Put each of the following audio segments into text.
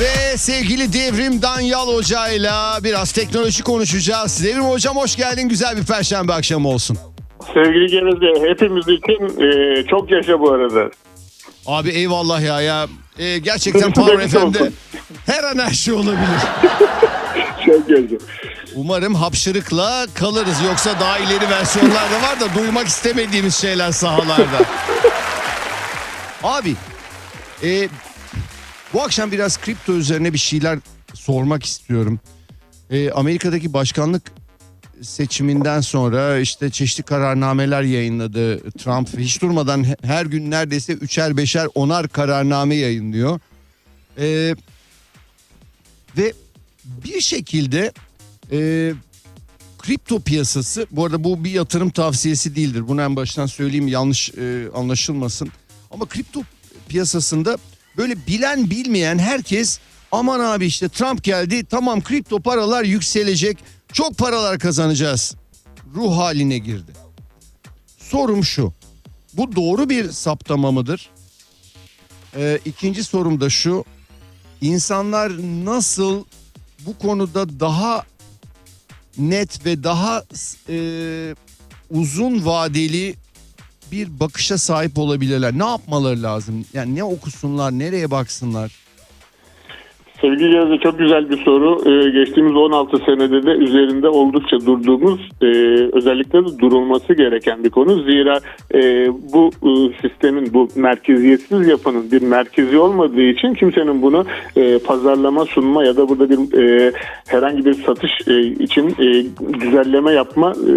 Ve sevgili Devrim Danyal Hoca'yla biraz teknoloji konuşacağız. Devrim Hocam hoş geldin. Güzel bir perşembe akşamı olsun. Sevgili Geveze hepimiz için e, çok yaşa bu arada. Abi eyvallah ya ya. Ee, gerçekten Power FM'de her an her şey olabilir. Çok yaşa. Umarım hapşırıkla kalırız. Yoksa daha ileri versiyonlar da var da duymak istemediğimiz şeyler sahalarda. Abi e, bu akşam biraz kripto üzerine bir şeyler sormak istiyorum. E, Amerika'daki başkanlık seçiminden sonra işte çeşitli kararnameler yayınladı. Trump hiç durmadan he- her gün neredeyse üçer beşer onar kararname yayınlıyor. E, ve bir şekilde e, kripto piyasası bu arada bu bir yatırım tavsiyesi değildir. Bunu en baştan söyleyeyim yanlış e, anlaşılmasın. Ama kripto piyasasında böyle bilen bilmeyen herkes aman abi işte Trump geldi tamam kripto paralar yükselecek çok paralar kazanacağız ruh haline girdi. Sorum şu bu doğru bir saptama mıdır? Ee, ikinci sorum da şu insanlar nasıl bu konuda daha net ve daha e, uzun vadeli bir bakışa sahip olabilirler. Ne yapmaları lazım? Yani ne okusunlar, nereye baksınlar? Sevgili Geveze çok güzel bir soru. E, geçtiğimiz 16 senede de üzerinde oldukça durduğumuz e, özellikle de durulması gereken bir konu. Zira e, bu e, sistemin bu merkeziyetsiz yapının bir merkezi olmadığı için kimsenin bunu e, pazarlama sunma ya da burada bir e, herhangi bir satış e, için e, güzelleme yapma e,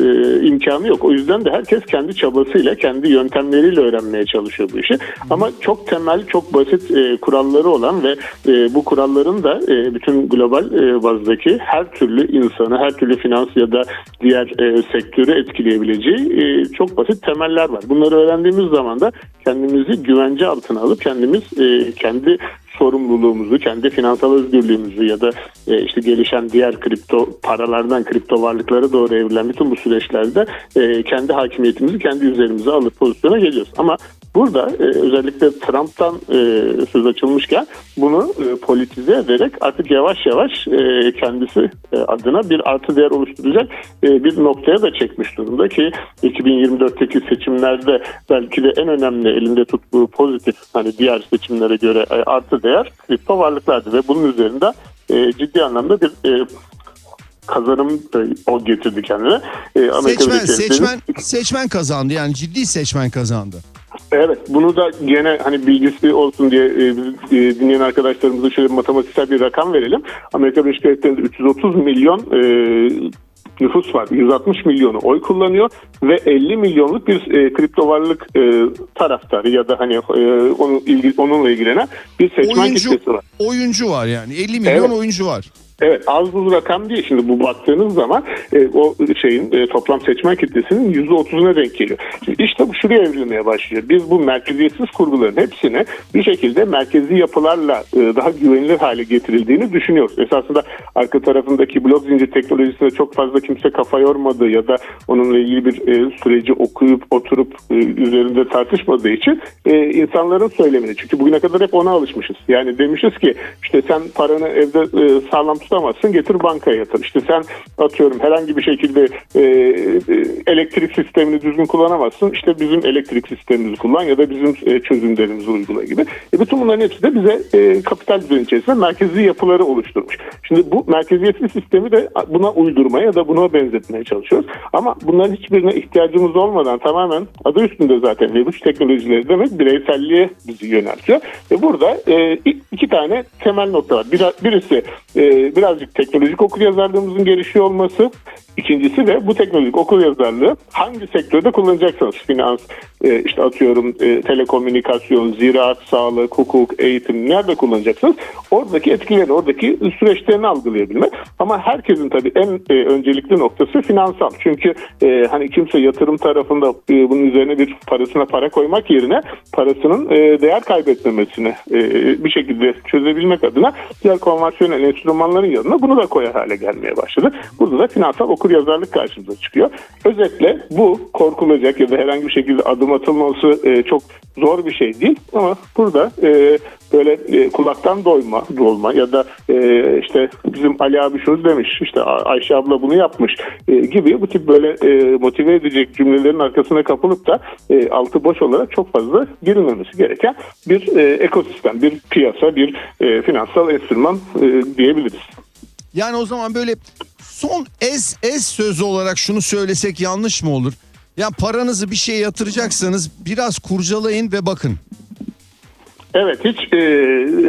imkanı yok. O yüzden de herkes kendi çabasıyla, kendi yöntemleriyle öğrenmeye çalışıyor bu işi. Ama çok temel, çok basit e, kuralları olan ve e, bu kuralların da e, bütün global e, bazdaki her türlü insanı, her türlü finans ya da diğer e, sektörü etkileyebileceği e, çok basit temeller var. Bunları öğrendiğimiz zaman da kendimizi güvence altına alıp kendimiz e, kendi sorumluluğumuzu, kendi finansal özgürlüğümüzü ya da e, işte gelişen diğer kripto paralardan kripto varlıklara doğru evrilen bütün bu süreçlerde e, kendi hakimiyetimizi kendi üzerimize alıp pozisyona geliyoruz. Ama burada e, özellikle Trump'tan e, söz açılmışken bunu e, politize ederek artık yavaş yavaş e, kendisi e, adına bir artı değer oluşturacak e, bir noktaya da çekmiş durumda ki 2024'teki seçimlerde belki de en önemli elinde tuttuğu pozitif hani diğer seçimlere göre e, artı değer kripto varlıklardı ve bunun üzerinde e, ciddi anlamda bir e, kazanım o getirdi kendine. E, Seçmen, seçmen, seçmen kazandı. Yani ciddi seçmen kazandı. Evet bunu da gene hani bilgisi olsun diye e, e, dinleyen arkadaşlarımıza şöyle bir matematiksel bir rakam verelim. Amerika Birleşik Devletleri'nde 330 milyon e, nüfus var. 160 milyonu oy kullanıyor ve 50 milyonluk bir e, kripto varlık e, taraftarı ya da hani e, onun ilgi, onunla ilgilenen bir seçmen Oyuncu, kitlesi var. oyuncu var yani. 50 milyon Evet. oyuncu var. Evet az buz rakam değil. Şimdi bu baktığınız zaman e, o şeyin e, toplam seçmen kitlesinin %30'una denk geliyor. Şimdi işte bu şuraya evrilmeye başlıyor. Biz bu merkeziyetsiz kurguların hepsini bir şekilde merkezi yapılarla e, daha güvenilir hale getirildiğini düşünüyoruz. Esasında arka tarafındaki blok zincir teknolojisine çok fazla kimse kafa yormadığı ya da onunla ilgili bir e, süreci okuyup oturup e, üzerinde tartışmadığı için e, insanların söylemini. Çünkü bugüne kadar hep ona alışmışız. Yani demişiz ki işte sen paranı evde e, sağlam tutamazsın getir bankaya yatır. İşte sen atıyorum herhangi bir şekilde e, e, elektrik sistemini düzgün kullanamazsın. İşte bizim elektrik sistemimizi kullan ya da bizim e, çözümlerimizi uygula gibi. E, bütün bunların hepsi de bize e, kapital düzen içerisinde merkezi yapıları oluşturmuş. Şimdi bu merkeziyetli sistemi de buna uydurmaya ya da buna benzetmeye çalışıyoruz. Ama bunların hiçbirine ihtiyacımız olmadan tamamen adı üstünde zaten Web3 teknolojileri demek bireyselliğe bizi yöneltiyor. Ve burada e, iki tane temel nokta var. Bir, birisi e, birazcık teknolojik okuryazarlığımızın gelişiyor olması. İkincisi de bu teknolojik okuryazarlığı hangi sektörde kullanacaksınız? Finans, e, işte atıyorum e, telekomünikasyon, ziraat, sağlık, hukuk, eğitim nerede kullanacaksınız? Oradaki etkileri, oradaki süreçlerini algılayabilmek. Ama herkesin tabii en e, öncelikli noktası finansal. Çünkü e, hani kimse yatırım tarafında e, bunun üzerine bir parasına para koymak yerine parasının e, değer kaybetmemesini e, bir şekilde çözebilmek adına diğer konvansiyonel enstrümanların yanına bunu da koyar hale gelmeye başladı. Burada da finansal okuryazarlık okur yazarlık karşımıza çıkıyor. Özetle bu korkulacak ya da herhangi bir şekilde adım atılması e, çok zor bir şey değil ama burada e, böyle e, kulaktan doyma, dolma ya da e, işte bizim Ali abi şunu demiş, işte Ayşe abla bunu yapmış e, gibi bu tip böyle e, motive edecek cümlelerin arkasına kapılıp da e, altı boş olarak çok fazla girilmemesi gereken bir e, ekosistem, bir piyasa, bir e, finansal enstrüman e, diyebiliriz. Yani o zaman böyle son ez sözü olarak şunu söylesek yanlış mı olur? Ya paranızı bir şeye yatıracaksanız biraz kurcalayın ve bakın. Evet hiç e,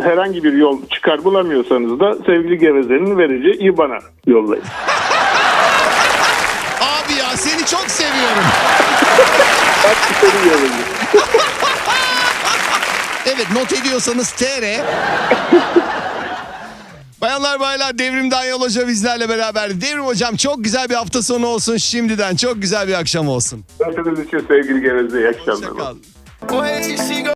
herhangi bir yol çıkar bulamıyorsanız da sevgili gevezenin vereceği IBAN'a yollayın. Abi ya seni çok seviyorum. Evet not ediyorsanız TR. Bayanlar baylar Devrim'den Yol Hoca bizlerle beraber. Devrim hocam çok güzel bir hafta sonu olsun şimdiden. Çok güzel bir akşam olsun. Hepiniz için sevgili geveze iyi akşamlar.